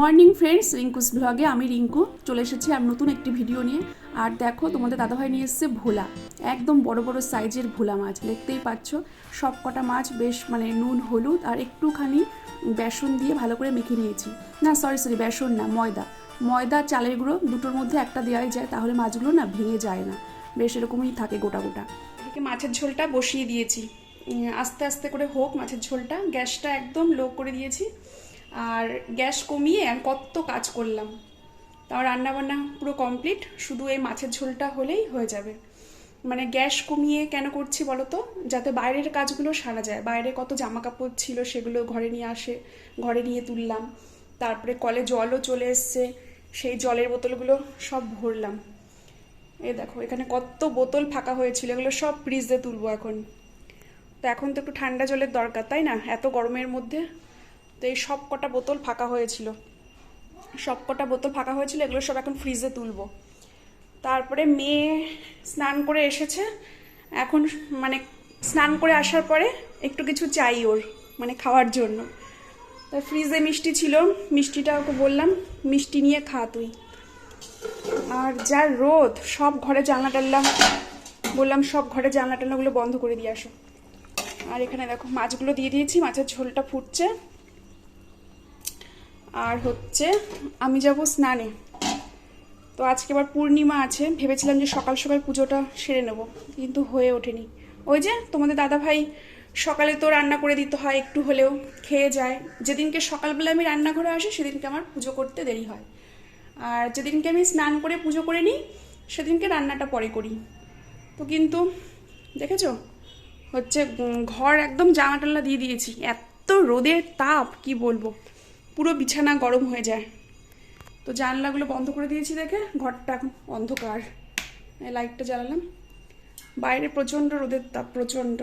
Morning friends, Rinku's ব্লগে আমি রিঙ্কু চলে এসেছি আর নতুন একটি ভিডিও নিয়ে। আর দেখো, তোমাদের দাদাভাই নিয়ে এসেছে ভোলা। একদম বড় বড় সাইজের ভোলা মাছ, দেখতেই পাচ্ছ। সব কটা মাছ বেশ মানে নুন, হলুদ আর একটুখানি বেসন দিয়ে ভালো করে মেখে নিয়েছি। না সরি সরি বেসন না, ময়দা। ময়দা, চালের গুঁড়ো দুটোর মধ্যে একটা দেওয়াই যায়, তাহলে মাছগুলো না ভেঙে যায় না। বেশ এরকমই থাকে গোটা গোটা। এদিকে মাছের ঝোলটা বসিয়ে দিয়েছি। আস্তে আস্তে করে হোক মাছের ঝোলটা। গ্যাসটা একদম লো করে দিয়েছি। আর গ্যাস কমিয়ে আমি কত কাজ করলাম। তাও রান্নাবান্না পুরো কমপ্লিট শুধু এই মাছের ঝোলটা হলেই হয়ে যাবে। মানে গ্যাস কমিয়ে কেন করছি বলো তো যাতে বাইরের কাজগুলো সারা যায়। বাইরে কত জামা কাপড় ছিল সেগুলো ঘরে নিয়ে আসে, ঘরে নিয়ে তুললাম। তারপরে কলে জলও চলে এসছে, সেই জলের বোতলগুলো সব ভরলাম। এই দেখো, এখানে কত বোতল ফাঁকা হয়েছিল, এগুলো সব ফ্রিজে তুলবো এখন। তো এখন তো একটু ঠান্ডা জলের দরকার, তাই না? এত গরমের মধ্যে তো এই সব কটা বোতল ফাঁকা হয়েছিল। সব কটা বোতল ফাঁকা হয়েছিল, এগুলো সব এখন ফ্রিজে তুলবো। তারপরে মেয়ে স্নান করে এসেছে। এখন মানে স্নান করে আসার পরে একটু কিছু চাই ওর মানে খাওয়ার জন্য। তাই ফ্রিজে মিষ্টি ছিল, মিষ্টিটা ওকে বললাম, মিষ্টি নিয়ে খা তুই। আর যা রোদ, সব ঘরে জানলা টানলাম বললাম, সব ঘরে জানলা টানলাগুলো বন্ধ করে দিয়ে আসো। আর এখানে দেখো, মাছগুলো দিয়ে দিয়েছি, মাছের ঝোলটা ফুটছে। আর হচ্ছে আমি যাব স্নানে। তো আজকে আবার পূর্ণিমা আছে, ভেবেছিলাম যে সকাল সকাল পুজোটা সেরে নেব, কিন্তু হয়ে ওঠেনি। ওই যে তোমাদের দাদা ভাই সকালে তো রান্না করে দিতে হয়, একটু হলেও খেয়ে যায়। যেদিনকে সকালবেলা আমি রান্নাঘরে আসি, সেদিনকে আমার পুজো করতে দেরি হয়। আর যেদিনকে আমি স্নান করে পুজো করে নিই, সেদিনকে রান্নাটা পরে করি। তো কিন্তু দেখেছ? হচ্ছে ঘর একদম জামা টাল্লা দিয়ে দিয়েছি। এত রোদের তাপ, কি বলব? পুরো বিছানা গরম হয়ে যায়। তো জানলাগুলো বন্ধ করে দিয়েছি দেখে, ঘরটা অন্ধকার। লাইটটা জ্বালালাম। বাইরে প্রচণ্ড রোদের তাপ, প্রচণ্ড।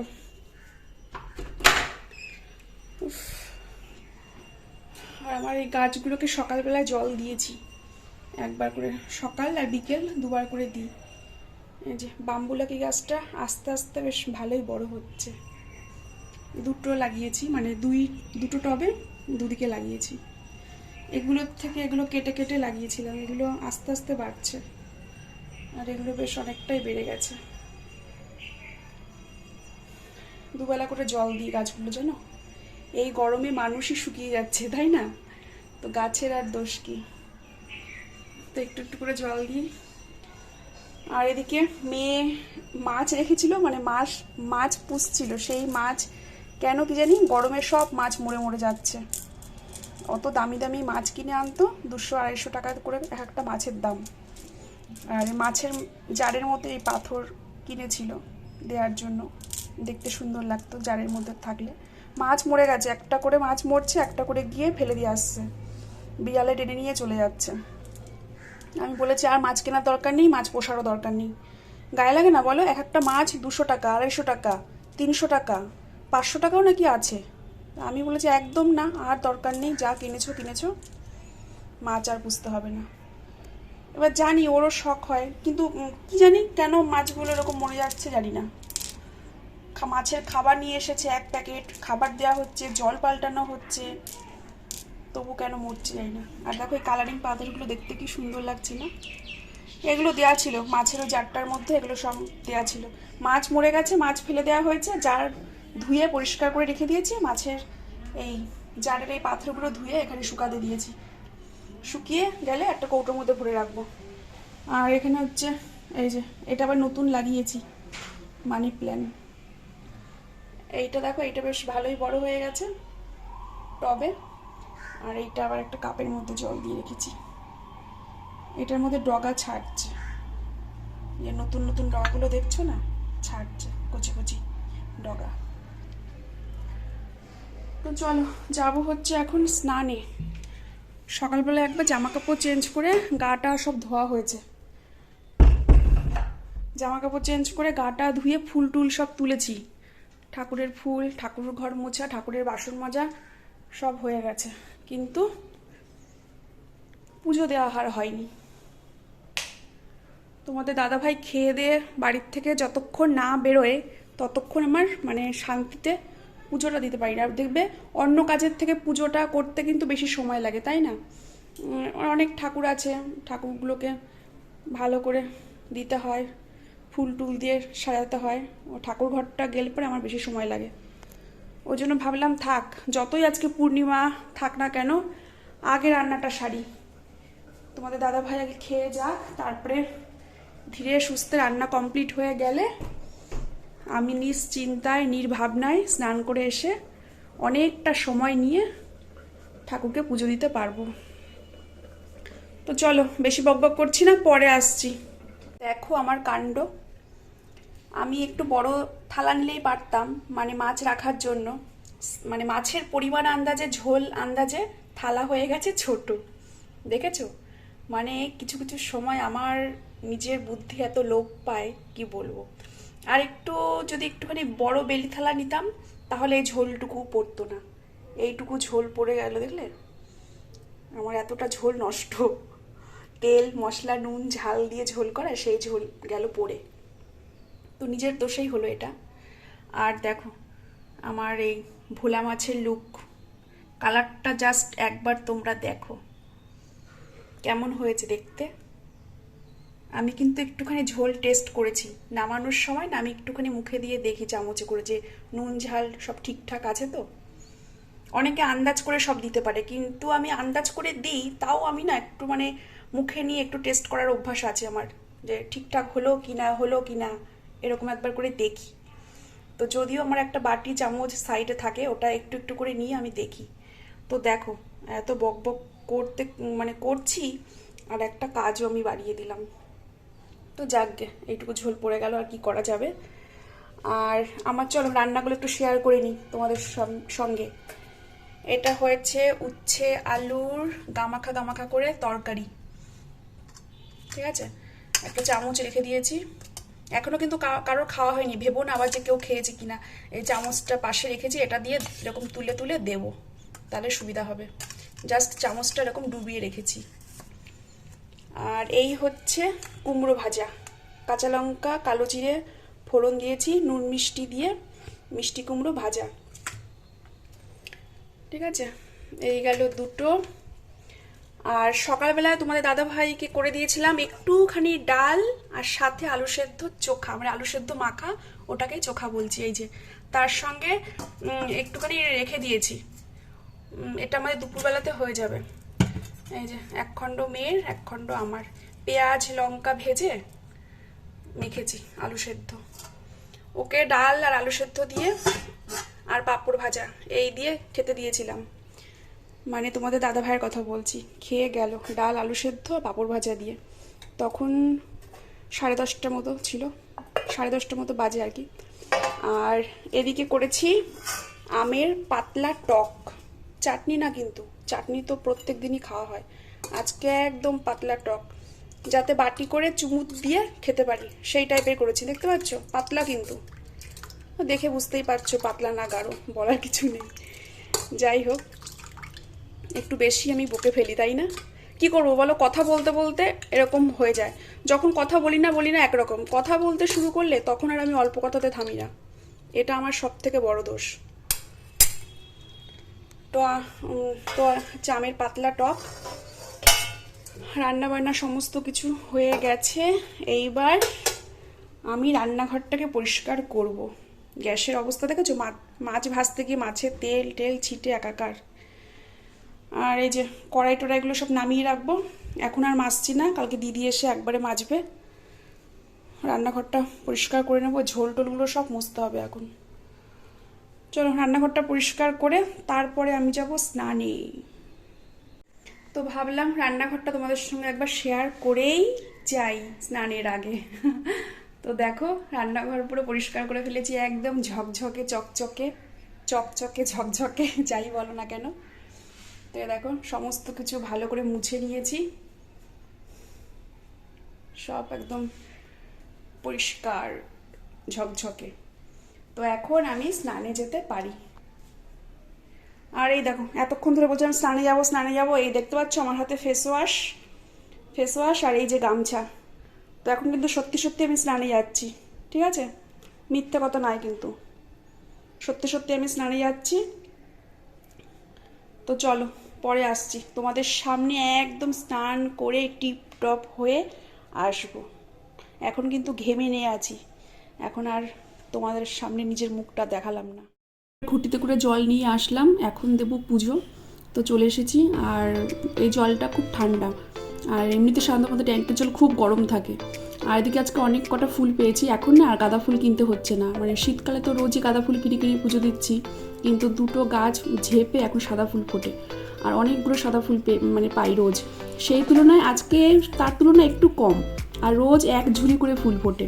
আর আমার এই গাছগুলোকে সকালবেলায় জল দিয়েছি। একবার করে সকাল আর বিকেল দুবার করে দিই। এই যে বাম্বুলাকি গাছটা আস্তে আস্তে বেশ ভালোই বড় হচ্ছে। দুটো লাগিয়েছি মানে দুই, দুটো টবে। দুদিকে লাগিয়েছি। এগুলোর থেকে এগুলো কেটে কেটে লাগিয়েছিলাম, এগুলো আস্তে আস্তে বাড়ছে। আর এগুলো বেশ অনেকটাই বেড়ে গেছে। দুবেলা করে জল দিই গাছগুলো, জানো? এই গরমে মানুষই শুকিয়ে যাচ্ছে, তাই না? তো গাছের আর দোষ কি? তো একটু একটু করে জল দিই। আর এদিকে মেয়ে মাছ রেখেছিল মানে মাছ মাছ পুষছিল, সেই মাছ কেন কি জানি গরমে সব মাছ মরে মরে যাচ্ছে। অত দামি দামি মাছ কিনে আনতো, দুশো আড়াইশো টাকা করে এক একটা মাছের দাম। আর মাছের জারের মধ্যে এই পাথর কিনেছিল দেওয়ার জন্য। দেখতে সুন্দর লাগতো জারের মধ্যে থাকলে। মাছ মরে গেছে, একটা করে মাছ মরছে, একটা করে গিয়ে ফেলে দিয়ে আসছে। বিড়ালে টেনে নিয়ে চলে যাচ্ছে। আমি বলেছি, আর মাছ কেনার দরকার নেই, মাছ পোষারও দরকার নেই। গায়ে লাগে না বলো, এক একটা মাছ দুশো টাকা, আড়াইশো টাকা, তিনশো টাকা পাঁচশো টাকাও নাকি আছে? আমি বলেছি, একদম না, আর দরকার নেই, যা কিনেছো কিনেছো। মাছ আর পুষতে হবে না। এবার জানি ওরও শখ হয়, কিন্তু কি জানি কেন মাছগুলো এরকম মরে যাচ্ছে জানি না। মাছের খাবার নিয়ে এসেছে এক প্যাকেট, খাবার দেওয়া হচ্ছে, জল পাল্টানো হচ্ছে, তবু কেন মরছে জানি না। আর দেখো এই কালারিং পাথরগুলো দেখতে কি সুন্দর লাগছে না? এগুলো দেওয়া ছিল, মাছেরও জারটার মধ্যে এগুলো সব দেওয়া ছিল। মাছ মরে গেছে, মাছ ফেলে দেওয়া হয়েছে জার ধুয়ে পরিষ্কার করে রেখে দিয়েছি, মাছের এই জারের এই পাথরগুলো ধুয়ে এখানে শুকাতে দিয়েছি। শুকিয়ে গেলে একটা কৌটোর মধ্যে ভরে রাখব। আর এখানে হচ্ছে এই যে, এটা আবার নতুন লাগিয়েছি, মানি প্ল্যান। এইটা দেখো, এইটা বেশ ভালোই বড় হয়ে গেছে টবে। আর এইটা আবার একটা কাপের মধ্যে জল দিয়ে রেখেছি। এটার মধ্যে ডগা ছাড়ছে। যে নতুন নতুন ডগাগুলো দেখছ না? ছাড়ছে, কচি কচি ডগা। তো চলো, যাব হচ্ছে এখন স্নানে। সকালবেলা একবার জামা কাপড় চেঞ্জ করে গাটা সব ধোয়া হয়েছে। জামা কাপড় চেঞ্জ করে গাটা ধুয়ে ফুল টুল সব তুলেছি। ঠাকুরের ফুল ঠাকুর ঘর মোছা, ঠাকুরের বাসন মাজা সব হয়ে গেছে। কিন্তু পুজো দেওয়া আর হয়নি। তোমাদের দাদাভাই খেয়ে দিয়ে বাড়ির থেকে যতক্ষণ না বেরোয়, ততক্ষণ আমার মানে শান্তিতে পুজোটা দিতে পারি না। দেখবে অন্য কাজের থেকে পুজোটা করতে কিন্তু বেশি সময় লাগে, তাই না? অনেক ঠাকুর আছে, ঠাকুরগুলোকে ভালো করে দিতে হয়, ফুল টুল দিয়ে সাজাতে হয়। ও ঠাকুর ঘরটা গেলে পরে আমার বেশি সময় লাগে। ওই জন্য ভাবলাম থাক, যতই আজকে পূর্ণিমা থাক না কেন, আগে রান্নাটা সারি। তোমাদের দাদা ভাই আগে খেয়ে যাক, তারপরে ধীরে সুস্থে রান্না কমপ্লিট হয়ে গেলে আমি নিশ্চিন্তায়, নির্ভাবনায় স্নান করে এসে অনেকটা সময় নিয়ে ঠাকুরকে পুজো দিতে পারব। তো চলো, বেশি বকবক করছি না, পরে আসছি। দেখো আমার কাণ্ড। আমি একটু বড় থালা নিলেই পারতাম মানে মাছ রাখার জন্য। মানে মাছের পরিমাণ আন্দাজে, ঝোল আন্দাজে থালা হয়ে গেছে ছোট। দেখেছ? মানে কিছু কিছু সময় আমার নিজের বুদ্ধি এত লোপ পায়, কি বলব? আর একটু যদি একটুখানি বড় বেলি থালা নিতাম, তাহলে এই ঝোলটুকু পড়তো না। এইটুকু ঝোল পড়ে গেল দেখলে? আমার এতটা ঝোল নষ্ট। তেল, মশলা, নুন, ঝাল দিয়ে ঝোল করা, সেই ঝোল গেল পড়ে। তো নিজের দোষেই হলো এটা। আর দেখো, আমার এই ভোলা মাছের লুক কালারটা জাস্ট একবার তোমরা দেখো। কেমন হয়েছে দেখতে? আমি কিন্তু একটুখানি ঝোল টেস্ট করেছি। নামানোর সময় না আমি একটুখানি মুখে দিয়ে দেখি চামচে করে যে নুন, ঝাল সব ঠিকঠাক আছে তো। অনেকে আন্দাজ করে সব দিতে পারে, কিন্তু আমি আন্দাজ করে দিই, তাও আমি না একটু মানে মুখে নিয়ে একটু টেস্ট করার অভ্যাস আছে আমার, যে ঠিকঠাক হলো কি না, হলো কি না, এরকম একবার করে দেখি। তো যদিও আমার একটা বাটি চামচ সাইডে থাকে, ওটা একটু একটু করে নিয়ে আমি দেখি। তো দেখো, এত বক বক করতে মানে করছি, আর একটা কাজও আমি বাড়িয়ে দিলাম। তো যাকগে এইটুকু ঝোল পড়ে গেল আর কি করা যাবে। আর আমার চলো রান্নাগুলো একটু শেয়ার করে নিই তোমাদের সঙ্গে। এটা হয়েছে উচ্ছে, আলুর গামাখা গামাখা করে তরকারি। ঠিক আছে? একটা চামচ রেখে দিয়েছি। এখনও কিন্তু কা- কারোর খাওয়া হয়নি, ভেবো না আবার যে কেউ খেয়েছে কিনা। এই চামচটা পাশে রেখেছি, এটা দিয়ে এরকম তুলে তুলে দেবো। তাহলে সুবিধা হবে। জাস্ট চামচটা এরকম ডুবিয়ে রেখেছি। আর এই হচ্ছে কুমড়ো ভাজা। কাঁচা লঙ্কা, কালো জিরে, ফোড়ন দিয়েছি, নুন মিষ্টি দিয়ে মিষ্টি কুমড়ো ভাজা। ঠিক আছে? এই গেল দুটো। আর সকালবেলায় তোমাদের দাদা ভাইকে করে দিয়েছিলাম একটুখানি ডাল আর সাথে আলু সেদ্ধ চোখা মানে আলু সেদ্ধ মাখা ওটাকেই চোখা বলছি এই যে। তার সঙ্গে একটুখানি রেখে দিয়েছি। এটা আমাদের দুপুরবেলাতে হয়ে যাবে। এই যে, এক খণ্ড মেয়ের, এক খণ্ড আমার পেঁয়াজ লঙ্কা ভেজে মেখেছি, আলু সেদ্ধ। ওকে ডাল আর আলু সেদ্ধ দিয়ে আর পাঁপড় ভাজা, এই দিয়ে খেতে দিয়েছিলাম। মানে তোমাদের দাদা ভাইয়ের কথা বলছি, খেয়ে গেল, ডাল, আলু সেদ্ধ, পাঁপড় ভাজা দিয়ে। তখন সাড়ে দশটা মতো ছিল, সাড়ে দশটা মতো বাজে আর কি। আর এদিকে করেছি আমের পাতলা টক, চাটনি না কিন্তু চাটনি তো প্রত্যেক দিনই খাওয়া হয়। আজকে একদম পাতলা টক। যাতে বাটি করে চুমুক দিয়ে খেতে পারি, সেই টাইপের করেছি, দেখতে পাচ্ছ? পাতলা কিন্তু। দেখে বুঝতেই পারছ, পাতলা না গাঢ়, বলার কিছু নেই। যাই হোক, একটু বেশি আমি বকে ফেলি, তাই না? কি করব বলো? কথা বলতে বলতে এরকম হয়ে যায়। যখন কথা বলি না বলি না একরকম। কথা বলতে শুরু করলে তখন আর আমি অল্প কথাতে থামি না। এটা আমার সব থেকে বড় দোষ। তো আমের পাতলা টক। রান্না বান্না সমস্ত কিছু হয়ে গেছে। এইবার আমি রান্নাঘরটাকে পরিষ্কার করব। গ্যাসের অবস্থা দেখেছ? মাছ ভাজতে গিয়ে মাছের তেল, টেল ছিটে একাকার। আর এই যে কড়াই টড়াইগুলো সব নামিয়ে রাখব। এখন আর মাজছি না, কালকে দিদি এসে একবারে মাজবে। রান্নাঘরটা পরিষ্কার করে নেব। ঝোল টোলগুলো সব মুছতে হবে এখন। চলো রান্নাঘরটা পরিষ্কার করে তারপরে আমি যাব স্নানে। তো ভাবলাম রান্নাঘরটা তোমাদের সঙ্গে একবার শেয়ার করেই যাই স্নানের আগে। তো দেখো, রান্নাঘর পুরো পরিষ্কার করে ফেলেছি, একদম ঝকঝকে, চকচকে চকচকে, ঝকঝকে, যাই বলো না কেন। তো দেখো, সমস্ত কিছু ভালো করে মুছে নিয়েছি। সব একদম পরিষ্কার, ঝকঝকে। তো এখন আমি স্নানে যেতে পারি। আর এই দেখো, এতক্ষণ ধরে বলছিলাম স্নানে যাব স্নানে যাব, এই দেখতে পাচ্ছ আমার হাতে ফেস ওয়াশ ফেস ওয়াশ আর এই যে গামছা। তো এখন কিন্তু সত্যি সত্যি আমি স্নানে যাচ্ছি, ঠিক আছে? মিথ্যে কথা নয় কিন্তু। সত্যি সত্যি আমি স্নানে যাচ্ছি। তো চলো, পরে আসছি। তোমাদের সামনে একদম স্নান করে টিপ টপ হয়ে আসব। এখন কিন্তু ঘেমে নিয়ে আছি। এখন আর তোমাদের সামনে নিজের মুখটা দেখালাম না। খুঁটিতে করে জল নিয়ে আসলাম, এখন দেব পুজো। তো চলে এসেছি, আর এই জলটা খুব ঠান্ডা। আর এমনিতে সাধারণত আমাদের ট্যাঙ্কের জল খুব গরম থাকে। আর এদিকে আজকে অনেক কটা ফুল পেয়েছি, এখন না আর গাঁদা ফুল কিনতে হচ্ছে না। মানে শীতকালে তো রোজই গাঁদা ফুল কিনে কিনে পুজো দিচ্ছি, কিন্তু দুটো গাছ ঝেপে এখন সাদা ফুল ফোটে। আর অনেকগুলো সাদা ফুল মানে পাই রোজ। সেই তুলনায় আজকে তার তুলনায় একটু কম। আর রোজ এক ঝুড়ি করে ফুল ফোটে।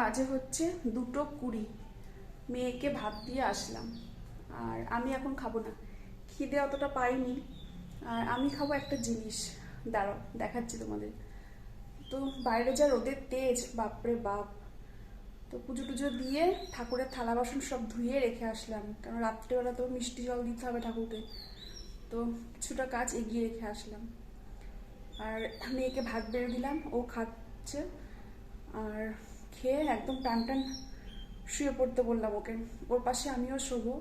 বাজে হচ্ছে দুটো কুড়ি। মেয়েকে ভাত দিয়ে আসলাম। আর আমি এখন খাব না। খিদে অতটা পাইনি। আর আমি খাব একটা জিনিস। দাঁড়াও, দেখাচ্ছি তোমাদের। তো বাইরে যা রোদের তেজ, বাপরে বাপ। তো পুজো টুজো দিয়ে ঠাকুরের থালা বাসন সব ধুয়ে রেখে আসলাম। কারণ রাত্রেবেলা তো মিষ্টি জল দিতে হবে ঠাকুরকে। তো কিছুটা কাজ এগিয়ে রেখে আসলাম। আর মেয়েকে ভাত বেড়ে দিলাম। ও খাচ্ছে। আর খেয়ে একদম টান টান শুয়ে পড়তে বললাম ওকে। ওর পাশে আমিও শোবো।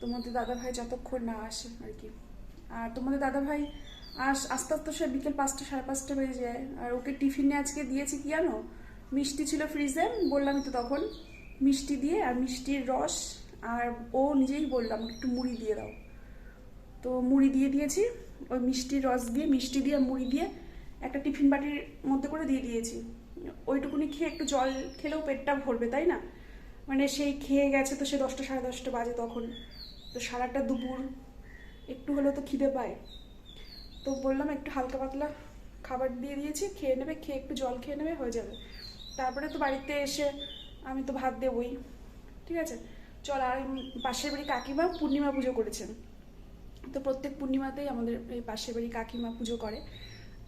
তোমাদের দাদা ভাই যতক্ষণ না আসে আর কি। আর তোমাদের দাদা ভাই আস, আস্তে আস্তে সে বিকেল পাঁচটা, সাড়ে পাঁচটা বেজে যায়। আর ওকে টিফিনে আজকে দিয়েছি কি জানো? মিষ্টি ছিল ফ্রিজে বললামই তো তখন। মিষ্টি দিয়ে আর মিষ্টির রস। আর ও নিজেই বললাম একটু মুড়ি দিয়ে দাও। তো মুড়ি দিয়ে দিয়েছি। ওই মিষ্টির রস দিয়ে, মিষ্টি দিয়ে, মুড়ি দিয়ে একটা টিফিন বাটির মধ্যে করে দিয়ে দিয়েছি। ওইটুকুনি খেয়ে একটু জল খেলেও পেটটা ভরবে, তাই না? মানে সেই খেয়ে গেছে তো সে দশটা, সাড়ে দশটা বাজে তখন। তো সারাটা দুপুর একটু হলেও তো খিদে পায়। তো বললাম একটু হালকা পাতলা খাবার দিয়ে দিয়েছি, খেয়ে নেবে, খেয়ে একটু জল খেয়ে নেবে, হয়ে যাবে। তারপরে তো বাড়িতে এসে আমি তো ভাত দেবই, ঠিক আছে? চল আর পাশের বাড়ি কাকিমা পূর্ণিমা পুজো করেছেন। তো প্রত্যেক পূর্ণিমাতেই আমাদের এই পাশের বাড়ি কাকিমা পুজো করে।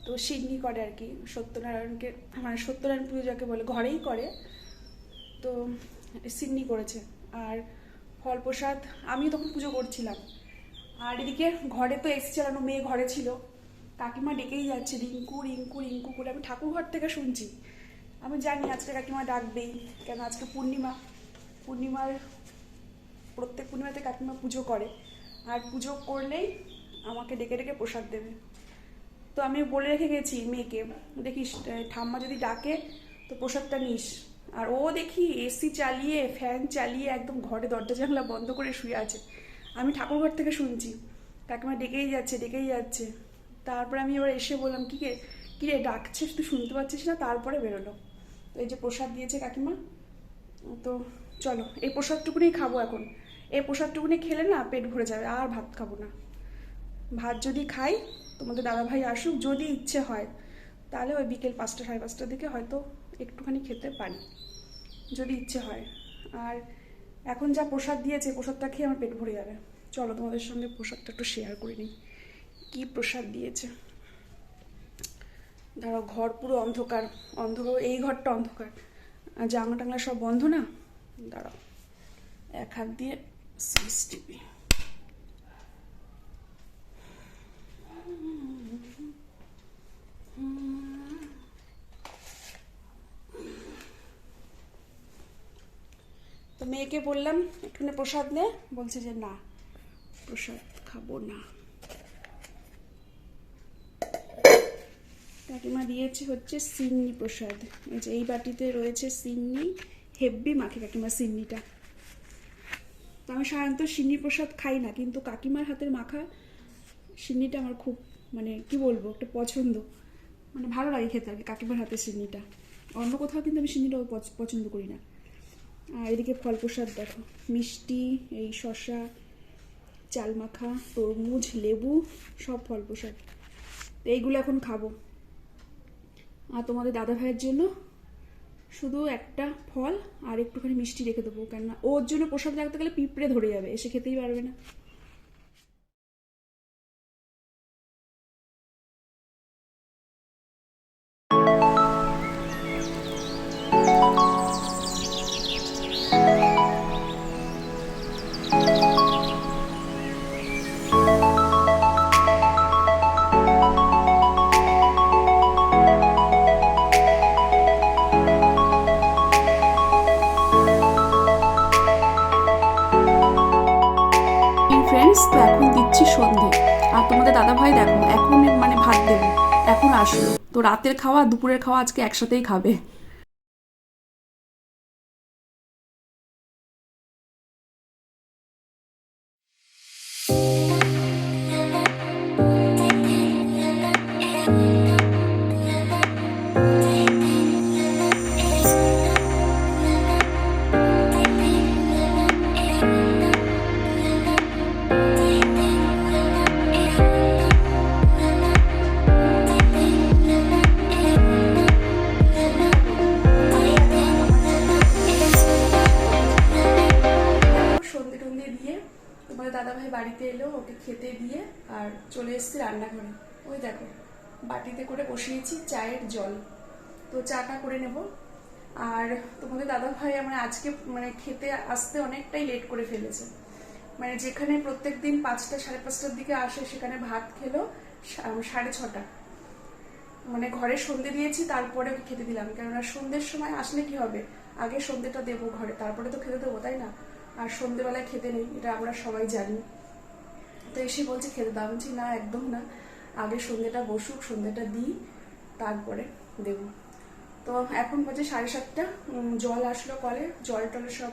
তো সিডনি করে আর কি, সত্যনারায়ণকে মানে সত্যনারায়ণ পুজো যাকে বলে, ঘরেই করে। তো সিডনি করেছে। আর ফল প্রসাদ আমি তখন পুজো করছিলাম। আর এদিকে ঘরে তো এসি চালানো মেয়ে ঘরে ছিল। কাকিমা ডেকেই যাচ্ছে, রিঙ্কু রিঙ্কু রিঙ্কু করে। আমি ঠাকুর ঘর থেকে শুনছি। আমি জানি আজকে কাকিমা ডাকবেই, কেন আজকে পূর্ণিমা। পূর্ণিমার, প্রত্যেক পূর্ণিমাতে কাকিমা পুজো করে। আর পুজো করলেই আমাকে ডেকে ডেকে প্রসাদ দেবে। তো আমি বলে রেখে গেছি মেয়েকে, দেখিস ঠাম্মা যদি ডাকে তো প্রসাদটা নিস। আর ও দেখি এসি চালিয়ে, ফ্যান চালিয়ে একদম ঘরে দরজা জানলা বন্ধ করে শুয়ে আছে। আমি ঠাকুরঘর থেকে শুনছি। কাকিমা ডেকেই যাচ্ছে ডেকেই যাচ্ছে। তারপরে আমি এবার এসে বললাম, কি রে কি রে, ডাকছিস? তুই শুনতে পাচ্ছিস না? তারপরে বেরোলো। তো এই যে প্রসাদ দিয়েছে কাকিমা, তো চলো, এই প্রসাদটুকুনি খাব এখন। এই প্রসাদটুকুনি খেলে না পেট ভরে যাবে, আর ভাত খাব না। ভাত যদি খাই, তোমাদের দাদাভাই আসুক যদি ইচ্ছে হয়, তাহলে ওই বিকেল পাঁচটা সাড়ে পাঁচটার দিকে হয়তো একটুখানি খেতে পারি, যদি ইচ্ছে হয়। আর এখন যা প্রসাদ দিয়েছে, প্রসাদটা খেয়ে আমার পেট ভরে যাবে। চলো তোমাদের সঙ্গে প্রসাদটা একটু শেয়ার করে নিই। কী প্রসাদ দিয়েছে? ধরো ঘর পুরো অন্ধকার অন্ধকার, এই ঘরটা অন্ধকার। জানলা টাংলা সব বন্ধ না? দাঁড়াও। এক হাত দিয়ে সুইচ টিপি তো মেয়েকে বললাম, একটুখানি প্রসাদ নে। বলছে যে না, প্রসাদ খাব না। কাকিমা দিয়েছে হচ্ছে সিন্নি প্রসাদ। যে এই বাটিতে রয়েছে সিন্নি, হেব্বি মাখে কাকিমা সিন্নিটা। আমি সাধারণত সিন্নি প্রসাদ খাই না, কিন্তু কাকিমার হাতের মাখা সিন্নিটা আমার খুব মানে কি বলব, একটা পছন্দ। মানে ভালো লাগে খেতে আর কি কাকিমার হাতের সিন্নিটা। অন্য কোথাও কিন্তু আমি সিন্নিটা পছন্দ করি না। আর এদিকে ফল প্রসাদ দেখো, মিষ্টি, এই শসা চাল মাখা তরমুজ, লেবু, সব ফল প্রসাদ তো এইগুলো এখন খাব। আর তোমাদের দাদা ভাইয়ের জন্য শুধু একটা ফল আর একটুখানি মিষ্টি রেখে দেবো, কেননা ওর জন্য প্রসাদ রাখতে গেলে পিঁপড়ে ধরে যাবে, এসে খেতেই পারবে না। রাতের খাওয়া দুপুরের খাওয়া আজকে একসাথেই খাবে। রান্নাঘরে ওই দেখো, বাটিতে করে বসিয়েছি চায়ের জল। তো চাটা করে নেব। আর তোমাদের দাদা ভাই আমার আজকে মানে খেতে আসতে অনেকটাই লেট করে ফেলেছে। মানে যেখানে প্রত্যেক দিন পাঁচটা, সাড়ে পাঁচটার দিকে আসে, সেখানে ভাত খেলো সাড়ে ছটা। মানে ঘরে সন্ধে দিয়েছি, তারপরে খেতে দিলাম। কেননা সন্ধ্যের সময় আসলে কি হবে? আগে সন্ধেটা দেবো ঘরে, তারপরে তো খেতে দেবো, তাই না? আর সন্ধেবেলায় খেতে নেই, এটা আমরা সবাই জানি। তো এসে বলছে, খেতে দাও বলছি না, একদম না। আগে সন্ধেটা বসুক সন্ধেটা দিই, তারপরে দেবো। তো এখন বাজে সাড়ে সাতটা। জল আসলো কলে, জল টলে সব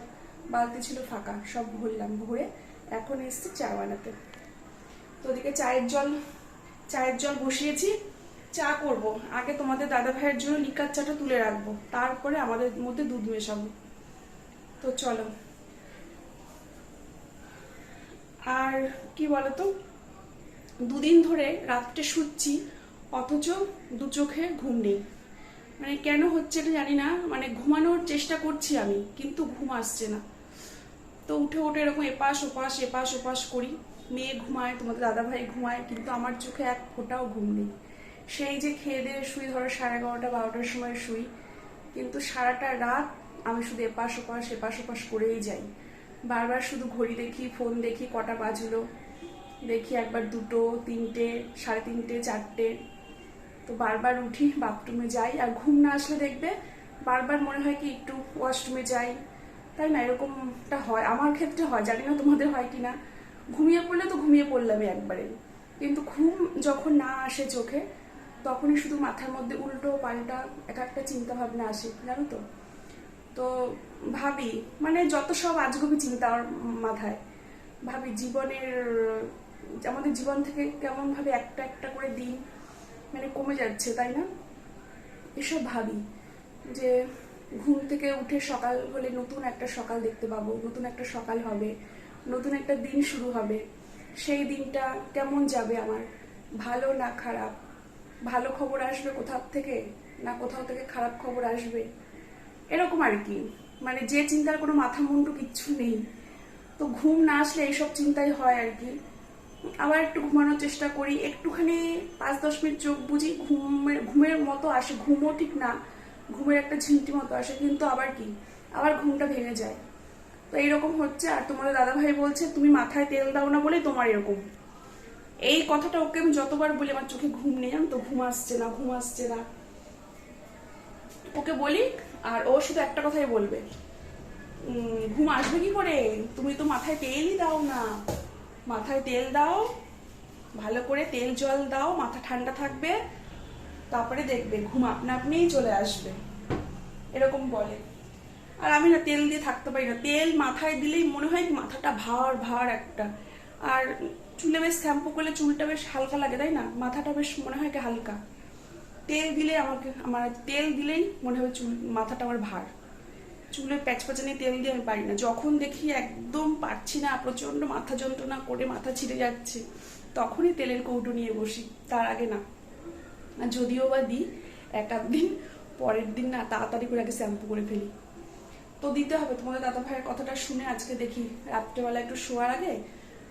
বালতি ছিল ফাঁকা, সব ভরলাম, ভরে এখন এসছি চা বানাতে। তো ওদিকে চায়ের জল চায়ের জল বসিয়েছি, চা করব। আগে তোমাদের দাদা ভাইয়ের জন্য লিকার চাটা তুলে রাখব, তারপরে আমাদের মধ্যে দুধ মেশাবো। তো চলো। আর কি বলতো, দুদিন ধরে রাত্রে শুচ্ছি, অথচ দু চোখে ঘুম নেই। মানে কেন হচ্ছে এটা জানি না মানে ঘুমানোর চেষ্টা করছি আমি, কিন্তু ঘুম আসছে না। তো উঠে উঠে এরকম এপাশ ওপাশ এপাশ ওপাশ করি। মেয়ে ঘুমায়, তোমাদের দাদা ভাই ঘুমায়, কিন্তু আমার চোখে এক ফোঁটাও ঘুম নেই। সেই যে খেয়ে দিয়ে শুই ধরো সাড়ে এগারোটা, বারোটার সময় শুই, কিন্তু সারাটা রাত আমি শুধু এপাশ ওপাশ এপাশ ওপাশ করেই যাই। বারবার শুধু ঘড়ি দেখি ফোন দেখি, কটা বাজলো। দেখি একবার দুটো, তিনটে, সাড়ে তিনটে, চারটে। তো বারবার উঠি বাথরুমে যাই। আর ঘুম না আসলে দেখবে, বারবার মনে হয় কি একটু ওয়াশরুমে যাই। তাই না? এরকমটা হয়। আমার ক্ষেত্রে হয়, জানি না তোমাদের হয় কি না ঘুমিয়ে পড়লে তো ঘুমিয়ে পড়লামই একবারে। কিন্তু ঘুম যখন না আসে চোখে, তখনই শুধু মাথার মধ্যে উল্টো পাল্টা এক একটা চিন্তা ভাবনা আসে, জানো তো? তো ভাবি মানে যত সব আজগুবি চিন্তা আমার মাথায়, ভাবি জীবনের, আমাদের জীবন থেকে কেমন ভাবে একটা একটা করে দিন মানে কমে যাচ্ছে, তাই না? এসব ভাবি, যে ঘুম থেকে উঠে সকাল হলে নতুন একটা সকাল দেখতে পাবো, নতুন একটা সকাল হবে, নতুন একটা দিন শুরু হবে। সেই দিনটা কেমন যাবে আমার? ভালো না খারাপ? ভালো খবর আসবে কোথাও থেকে? না কোথাও থেকে খারাপ খবর আসবে? এরকম আর কি। মানে যে চিন্তার কোনো মাথা মুন্ডু কিচ্ছু নেই। তো ঘুম না আসলে এইসব চিন্তাই হয় আর কি। আবার একটু ঘুমানোর চেষ্টা করি, একটুখানি পাঁচ দশ মিনিট চোখ বুঝি ঘুমের ঘুমের মতো আসে, ঘুমও ঠিক না, ঘুমের একটা ঝিমটি মতো আসে, কিন্তু আবার কি? আবার ঘুমটা ভেঙে যায়। তো এইরকম হচ্ছে, আর তোমাদের দাদা ভাই বলছে, তুমি মাথায় তেল দাও না বলে তোমার এরকম। এই কথাটা ওকে আমি যতবার বলি, আমার চোখে ঘুম নেই তো? ঘুম আসছে না, ঘুম আসছে না। ওকে বলি আর ও শুধু একটা কথাই বলবে। ঘুম আসবে কি করে? তুমি তো মাথায় তেলই দাও না। মাথায় তেল দাও, ভালো করে তেল জল দাও, মাথা ঠান্ডা থাকবে, তারপরে দেখবে ঘুম আপনা আপনিই চলে আসবে। এরকম বলে। আর আমি না তেল দিয়ে থাকতে পারি না। তেল মাথায় দিলেই মনে হয় মাথাটা ভার ভার একটা। আর চুলে বেশ শ্যাম্পু করলে চুলটা বেশ হালকা লাগে, তাই না? মাথাটা বেশ মনে হয় হালকা। তেল দিলে আমাকে, আমার তেল দিলেই মনে হয় চুল, মাথাটা আমার ভার। চুলে প্যাচ প্যাচানি তেল দিয়ে আমি পারি না। যখন দেখি একদম পারছি না প্রচণ্ড মাথা যন্ত্রণা করে মাথা ছিঁড়ে যাচ্ছে, তখনই তেলের কৌটো নিয়ে বসি, তার আগে না। যদিও বা দিই, এক দিন, পরের দিন না, তাড়াতাড়ি করে আগে শ্যাম্পু করে ফেলি। তো দিতে হবে, তোমাদের দাদা ভাইয়ের কথাটা শুনে আজকে দেখি, রাত্রেবেলা একটু শোয়ার আগে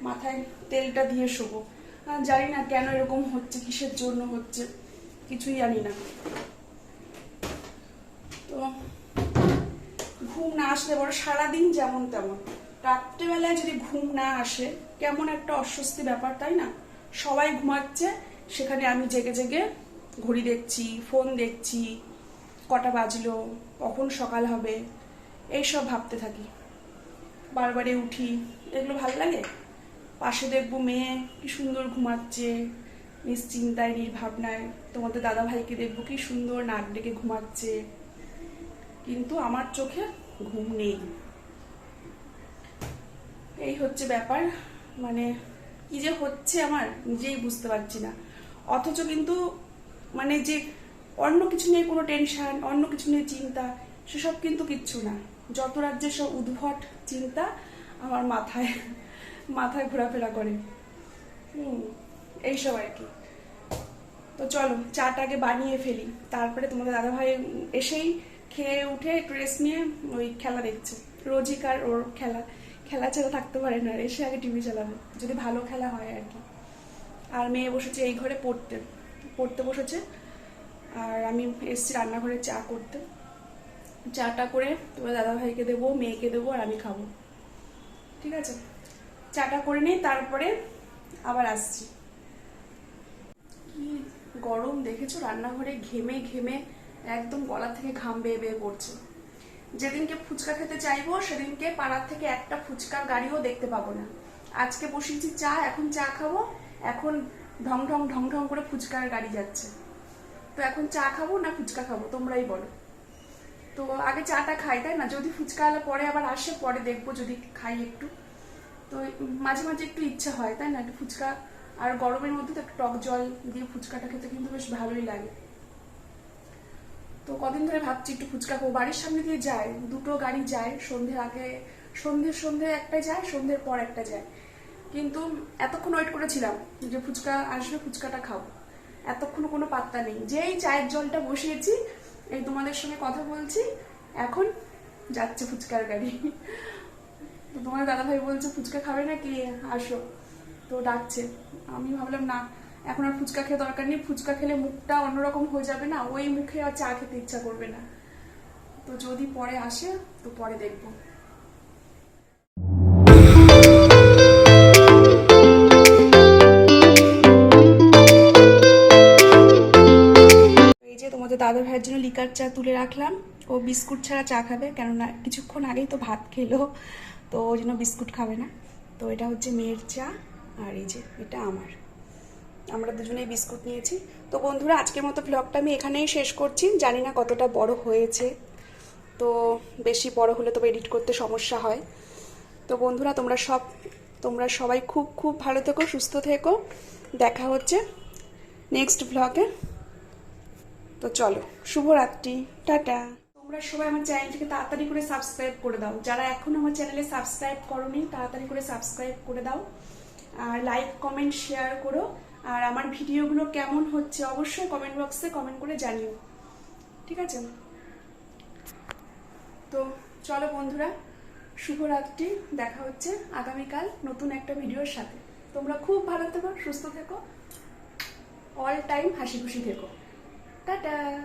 মাথায় তেলটা দিয়ে শোবো। জানি না কেন এরকম হচ্ছে, কিসের জন্য হচ্ছে। কিছুই জানি না। তো ঘুম না আসলে বড় সারাদিন যেমন তেমন। রাত্রেবেলায় যদি ঘুম না আসে, কেমন একটা অস্বস্তি ব্যাপার, তাই না? সবাই ঘুমাচ্ছে, সেখানে আমি জেগে জেগে ঘড়ি দেখছি ফোন দেখছি, কটা বাজলো, কখন সকাল হবে, এইসব ভাবতে থাকি। বারবারে উঠি এগুলো ভালো লাগে? পাশে দেখব মেয়ে, কি সুন্দর ঘুমাচ্ছে নিশ্চিন্তায়, নির্ভাবনায়। তোমাদের দাদা ভাইকে দেখব কি সুন্দর নাক ডেকে ঘুমাচ্ছে। কিন্তু আমার চোখে ঘুম নেই। এই হচ্ছে ব্যাপার। মানে কি যে হচ্ছে আমার নিজেই বুঝতে পারছি না। অথচ কিন্তু মানে যে অন্য কিছু নিয়ে কোনো টেনশন, অন্য কিছু নিয়ে চিন্তা, সেসব কিন্তু কিচ্ছু না। যত রাজ্যের সব উদ্ভট চিন্তা আমার মাথায় মাথায় ঘোরাফেরা করে। হুম। এইসব আর কি। তো চলো, চাটাকে বানিয়ে ফেলি। তারপরে তোমাদের দাদাভাই এসেই খেয়ে উঠে একটু রেস্ট নিয়ে ওই খেলা দেখছে। রোজই কার ওর খেলা। খেলা ছাড়া থাকতে পারে না, এসে আগে টিভি চালাবে। যদি ভালো খেলা হয় আর কি। আর মেয়ে বসেছে এই ঘরে পড়তে। পড়তে বসেছে। আর আমি এসছি রান্নাঘরে চা করতে। চাটা করে তোমার দাদাভাইকে দেবো, মেয়েকে দেবো আর আমি খাব। ঠিক আছে? চাটা করে নিই তারপরে আবার আসছি। গরম দেখেছ? রান্নাঘরে ঘেমে ঘেমে একদম গলা থেকে ঘাম বেয়ে বেয়ে পড়ছে। যেদিনকে ফুচকা খেতে চাইব, সেদিনকে পাড়ার থেকে একটা ফুচকার গাড়িও দেখতে পাবো না। আজকে বসিয়েছি চা, এখন চা খাব। এখন ঢং ঢং ঢং ঢং করে ফুচকার গাড়ি যাচ্ছে। তো এখন চা খাব না ফুচকা খাব? তোমরাই বলো। তো আগে চাটা খাই, তাই না? যদি ফুচকা আলা পরে আবার আসে, পরে দেখব যদি খাই একটু। তো মাঝে মাঝে একটু ইচ্ছা হয়, তাই না? একটু ফুচকা আর গরমের মধ্যে তো একটু টক জল দিয়ে ফুচকাটা খেতে কিন্তু বেশ ভালোই লাগে। তো কদিন ধরে ভাবছি একটু ফুচকা খাব। বাড়ির সামনে দিয়ে যায় দুটো গাড়ি যায়, সন্ধ্যের আগে সন্ধ্যের সন্ধ্যে একটা যায়, সন্ধ্যের পর একটা যায়। কিন্তু এতক্ষণ ওয়েট করেছিলাম যে ফুচকা আসবে, ফুচকাটা খাব। এতক্ষণ কোনো পাত্তা নেই। যেই চায়ের জলটা বসিয়েছি, এই তোমাদের সঙ্গে কথা বলছি, এখন যাচ্ছে ফুচকার গাড়ি। তো তোমার দাদাভাই বলছে, ফুচকা খাবে নাকি? আসো। তো ডাকছে। আমি ভাবলাম, না, এখন আর ফুচকা খেয়ে দরকার নেই। ফুচকা খেলে মুখটা অন্যরকম হয়ে যাবে না। ওই মুখে আর চা খেতে ইচ্ছা করবে না। তো যদি পরে আসে, তো পরে দেখব। দাদা ভাইয়ের জন্য লিকার চা তুলে রাখলাম। ও বিস্কুট ছাড়া চা খাবে, কেননা কিছুক্ষণ আগেই তো ভাত খেলো, তো ওই জন্য বিস্কুট খাবে না। তো এটা হচ্ছে মেয়ের চা। আর এই যে, এটা আমার। আমরা দুজনেই বিস্কুট নিয়েছি। তো বন্ধুরা, আজকের মতো ব্লগটা আমি এখানেই শেষ করছি। জানি না কতটা বড় হয়েছে। তো বেশি বড় হলে তো এডিট করতে সমস্যা হয়। তো বন্ধুরা, তোমরা সব, তোমরা সবাই খুব খুব ভালো থেকো, সুস্থ থেকো। দেখা হচ্ছে নেক্সট ব্লগে তো চলো, শুভরাত্রি, টাটা। তোমরা সবাই আমার চ্যানেলটিকে তাড়াতাড়ি করে সাবস্ক্রাইব করে দাও। যারা এখনও আমার চ্যানেলে সাবস্ক্রাইব করোনি, তাড়াতাড়ি করে সাবস্ক্রাইব করে দাও। লাইক কমেন্ট শেয়ার করো। আর আমার ভিডিওগুলো কেমন হচ্ছে অবশ্যই কমেন্ট বক্সে কমেন্ট করে জানিও। ঠিক আছে? তো চলো বন্ধুরা, শুভরাত্রি। দেখা হচ্ছে আগামীকাল নতুন একটা ভিডিওর সাথে। তোমরা খুব ভালো থেকো, সুস্থ থেকো। অল টাইম হাসি খুশি থেকো। টাটা!